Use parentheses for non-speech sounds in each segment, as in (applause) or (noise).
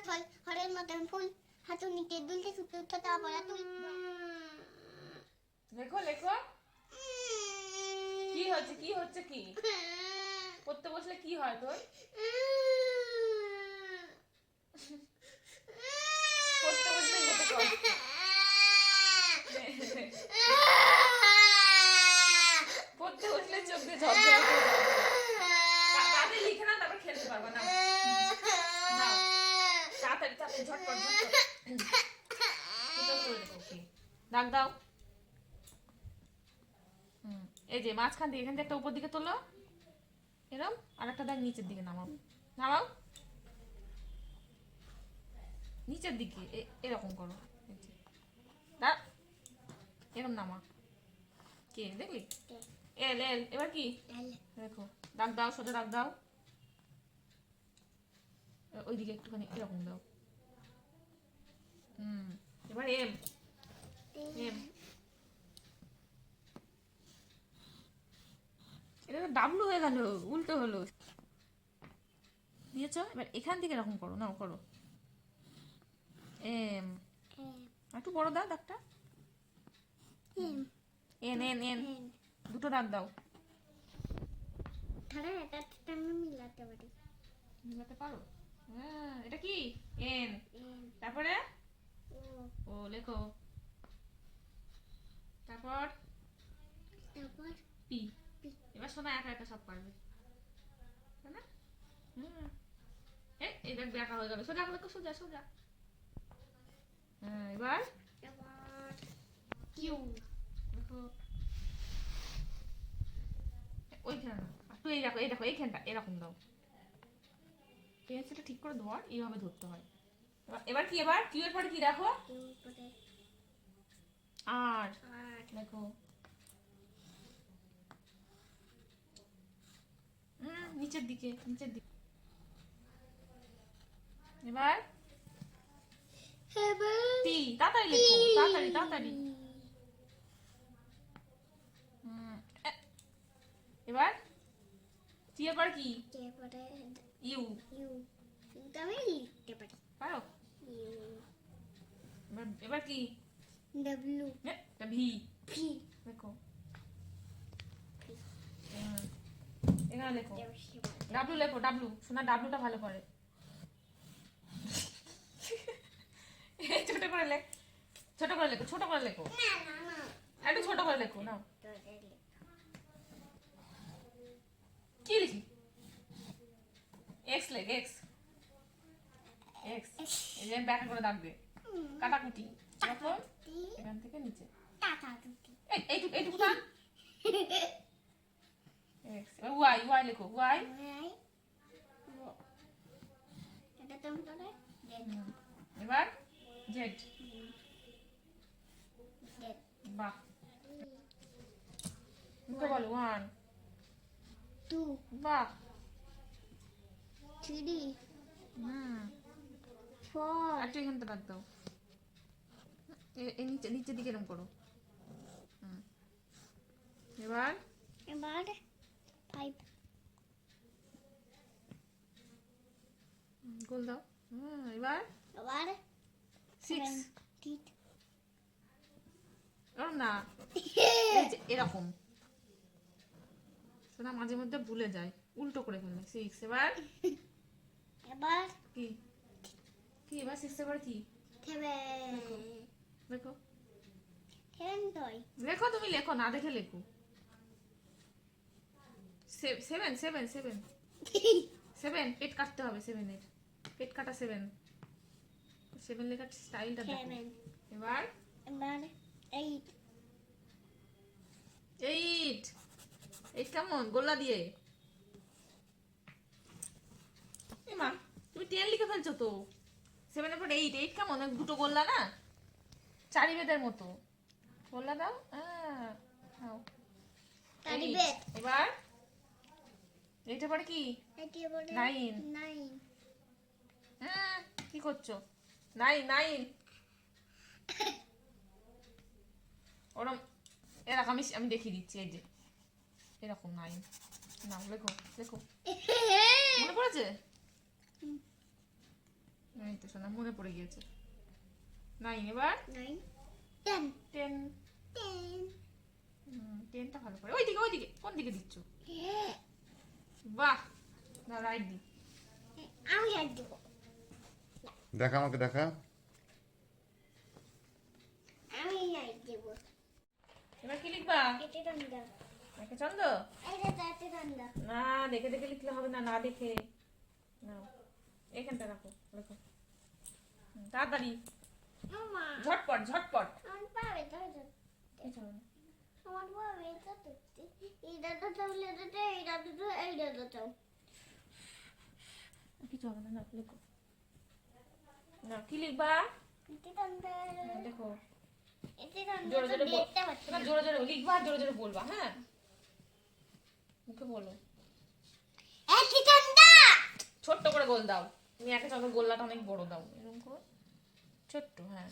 ফল ফলের মতন ফুল হাতুনিতে দুলতে ছুটতে উঠতে আবার তুল লেখো লেখো। কি হচ্ছে কি হচ্ছে কি? পড়তে বসলে কি হয় তোর পড়তে বসলে কত কষ্ট পড়তে বসলে চোখ দিয়ে ঝরঝর করে জল পড়ে। তা- তাড়াতাড়ি লিখে না তারপর খেলতে পারবা না নাও তাড়াতাড়ি তাড়াতাড়ি ঝটপট ঝটপট এটাও করে দেবো, okay. দাগ দাও। এই যে মাঝখান থেকে এখান থেকে একটা উপর দিকে তোলো। এরম আর একটা দাগ নিচের দিকে নামাও। নামাও। নিচের দিকে এরকম করো। এরম নামা কে দেখলি? এল এল এবার কি? দেখো দাগ দাও সোজা দাগ দাও। ওইদিকে একটুখানি এরকম দাও। হুম এবার এম এটা তো ডাবলু হয়ে গেল উল্টো হলো। দিয়েছ এবার এখান থেকে এরকম করো নাও করো। এম একটু বড় দাও দাগটা। এন এন এন দুটো দাগ দাও। এটা মিলাতে পারি। মিলাতে পারো? হ্যাঁ এটা কি? এন তারপরে? ও লেখো। তারপর? তারপর? পি। এবার শোনা একা একা সব পারবে। তাই না? হুম। এই এই দেখ দেখা হয়ে গেল। সোজা লেখো সোজা সোজা। হ্যাঁ এবার? কিউ। দেখো। ওইখানে না। তুই এই দেখো এই দেখো এইখানটা এরকম দাও। পেন্সিলটা ঠিক করে ধর এইভাবে ধরতে হয়। এবার- কি এবার? কিউ এর পরে কি দেখো? আর। দেখো নিচের দিকে নিচের দিকে। এবার? টি তাড়াতাড়ি লেখো তাড়াতাড়ি তাড়াতাড়ি। এবার? টি এবার কি? ইউ। ইউ। আমি লিখতে পারি? পারো এবার কি? W V. ভি দেখো এখানে লেখো। ডাব্লু লেখো ডাব্লু শোনা ডাব্লুটা ভালো করে। (laughs) ছোট করে লেখ ছোট করে লেখো ছোট করে লেখো। না না একটু ছোট করে লেখো নাও। কি লিখি? এক্স লেখ এক্স এক্স এই যে ব্যাখ্যা করে দাগ দে। কাটাকুটি। এরকম এখান থেকে নিচে। টাটা দুটি এই এইটুকু এইটুকু টান ওয়াই ওয়াই লেখো ওয়াই। ওয়াই। ও এটা তুমি করে জেড এবার জেড জেড বাহ। মুখে বলো ওয়ান টু বাহ। থ্রি হুম। ফোর আর এখানটা রাখ দাও নিচে নিচের দিকে এরকম করো। এবার? এবার ফাইভ গোল দাও। হুম, এবার? এবার সিক্স না। (laughs) এরকম। সেটা মাঝে মধ্যে ভুলে যায়। উল্টো করে ফেলে সিক্স এবার? (laughs) এবার কি? কি এবার সিক্স এবার কি? লেখো সেভেন লেখো তুমি লেখো না দেখে লেখো। সেভেন সেভেন সেভেন সেভেন পেট কাটতে হবে সেভেনের পেট কাটা সেভেন সেভেন লেখার স্টাইলটা দেখো। এবার? এবার এইট এইট এইট কেমন? গোল্লা দিয়ে। মা তুমি টেন লিখে ফেলছো তো? সেভেনের পর এইট এইট কেমন? দুটো গোল্লা না? চারি বেদের মতো। গোল্লা দাও। হ্যাঁ। এবার? এইটা পরে কি. নাইন। হ্যাঁ কি করছ? Nine nine. ওরম এরকম আমি আমি দেখিয়ে দিচ্ছি এই যে। এরকম নাইন। না লেখো লেখো। মনে পড়েছে? এই তো শোনা মনে পড়ে গিয়েছে। নাইন এবার? নাইন। টেন। টেন। টেন। টেনটা ভালো করে। ওইদিকে ওইদিকে কোন দিকে দিচ্ছ? বাহ না রাইট দি আমি আর দেবো। দেখা আমাকে দেখা। আমি আর দেবো। এবার কি লিখবা? এতে ঠান্ডা একে চন্দ এটা তাতে ঠান্ডা না দেখে দেখে লিখলে হবে না না দেখে। না এখানটা রাখো হুম, তাড়াতাড়ি। ঝটপট ঝটপট। আমার পাবে তো এই চলো আমার এটা এই দাদা এই দাদা চাও এই না না না কি লিখবা? হ্যাঁ, দেখো। জোরে জোরে জোরে জোরে লিখবা জোরে জোরে বলবা হ্যাঁ। মুখে বলো। ছোট্ট করে গোল দাও। তুমি একে চকে গোল্লাটা অনেক বড় দাও। এরকম করে। ছোট্ট হ্যাঁ।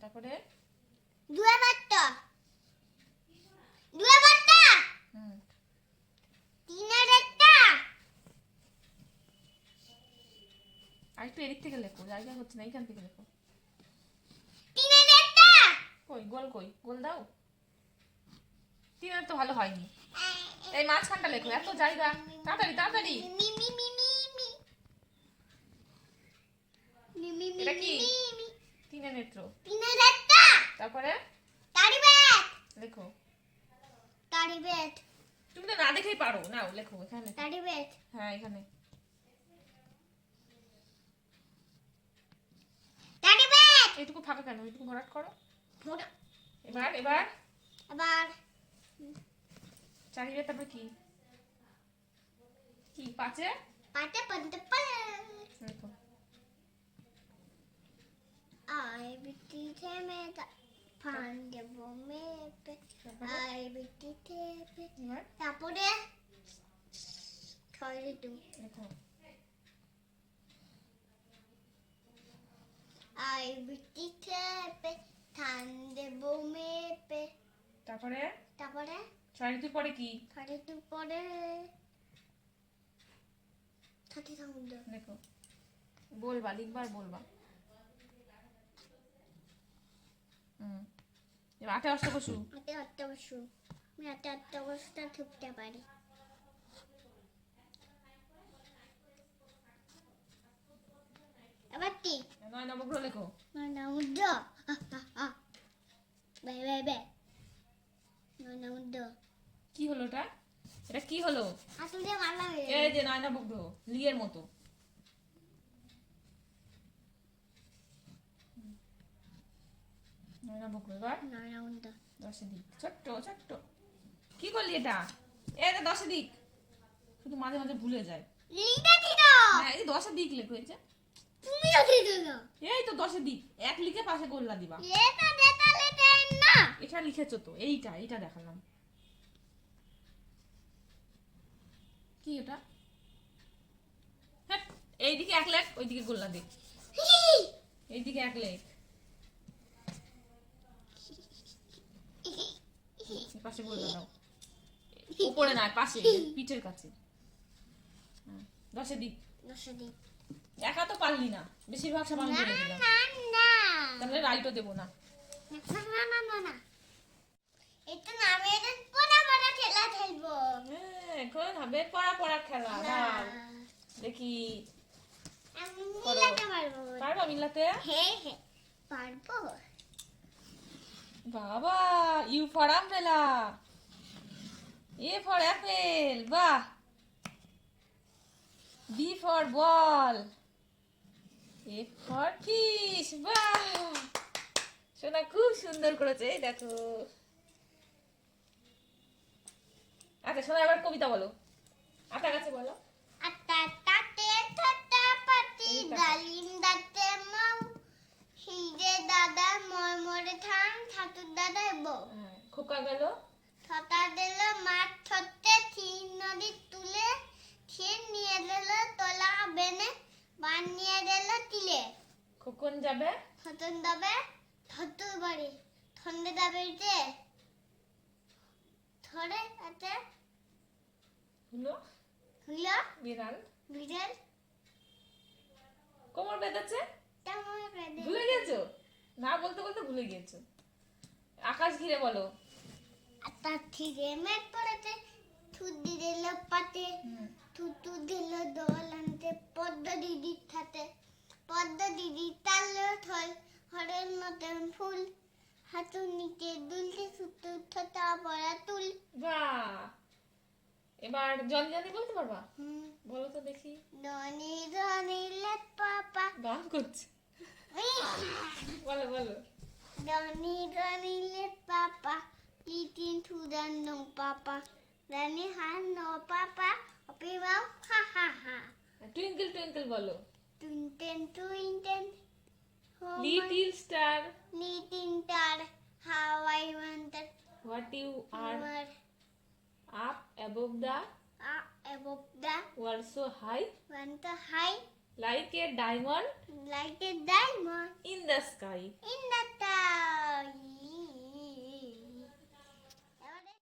তারপরে? একটু এদিক থেকে লেখো জায়গা হচ্ছে না এইখান থেকে লেখো। কই গোল কই গোল দাও। তিনের তো ভালো হয়নি। এই মাঝখানটা লেখো এত জায়গা। তাড়াতাড়ি তাড়াতাড়ি। এটা কি? তিনের নেত্র। তিন তারপরে? তারি ব্যাট লেখো। তারি ব্যাট তুমি তো না দেখেই পারো। নাও লেখো এখানে। তারি ব্যাট হ্যাঁ এখানে। তারি ব্যাট এইটুকু ফাঁকা কেন? এইটুকু ভরাট করো। মোটা এবার এবার। আবার চারিবে তারপরে কি? কি পাঁচে? পাতে পাতে লেখো। আই বিটি থেমে ফান পাঞ্জাবো মেপে আই বিটি টেপে তারপরে ছয় ঋতু আর বিটি টেপে ধান দেবো মেপে তারপরে? তারপরে? ছয় ঋতুর পরে কি? ছয় ঋতুর পরে। থাকি সমুদ্র। দেখো। বলবা লিখবার বলবা। হুম। আটে অষ্টপশু আটে অষ্টপশু আমি আটে অষ্টপশুটা ঠুকতে পারি। আবার টি। নয় নবগ্রহ লেখো। নয় নবগ্রহ বাই বাই বাই। নয় নবগ্রহ কি হলো এটা এটা কি হলো? আসলে মারলাম। এই যে নয় নবগ্রহ লিয়ের মতো। নয় নবগ্রহ এবার। muda. দশে দিক। ছোট্ট ছোট্ট। কি করলি এটা? এটা দশে দিক। শুধু মাঝে মাঝে ভুলে যায়. হ্যাঁ এই দশে দিক লেখো ada এই তো দশে দিক। এক লিখে পাশে গোল্লা দিবা। na. এটা লিখেছো তো এইটা এইটা দেখালাম। কি এটা? হ্যাঁ এইদিকে এক লেখ ওইদিকে গোল্লা দিক এইদিকে এক লেখ। পাশে বলবে দাও। উপরে না পাশে পিঠের কাছে। হ্যাঁ, দশে দিক। দশে দিক। একা তো পারলি না। বেশিরভাগ সামান না না। না। না না এটা হ্যাঁ, পড়া পড়া খেলা না। দেখি। পারব মিলাতে? হ্যাঁ হ্যাঁ। পারব। বাবা, U for umbrella. A for apple, বাহ। B for ball. A for fish, বাহ। সোনা খুব সুন্দর করেছে দেখো। আচ্ছা সোনা এবার কবিতা বলো। আটা গাছে বলো। চতুর্দা দেব খোকা গেল? ছটা দিল তুলে নিয়ে দিল তোলা বেনে বান নিয়ে দিল তিলে। খোকন যাবে? খতন যাবে বাড়ি ঠন্ডে যাবে যে। ধরে আছে। হলো? হলো? বিড়াল? বিড়াল। কোমর বেঁধেছে? ভুলে গেছো? না বলতে বলতে ভুলে গেছো আকাশ ঘিরে বলো। তার থিরে মেট পড়েছে থুদি দিল পাতে থুতু দিল দোলান্তে পদ্ম দিদির হাতে পদ্ম দিদি তাল হরের মতন ফুল হাতু নিচে দুলতে সুতো ঠোঁটা পড়া তুল। বাহ! এবার জল জানি বলতে পারবা? বলো তো দেখি। পাপা গান করছে। বলো বলো। Donny Donny little Papa, leading to the no Papa. Donny had no Papa, open mouth, ha ha ha. Twinkle twinkle বলো Twinkle twinkle, how little star, little star, how I wonder what you are wonder. up above the up above the world so high, world high like a diamond like a diamond in the sky. in the sky.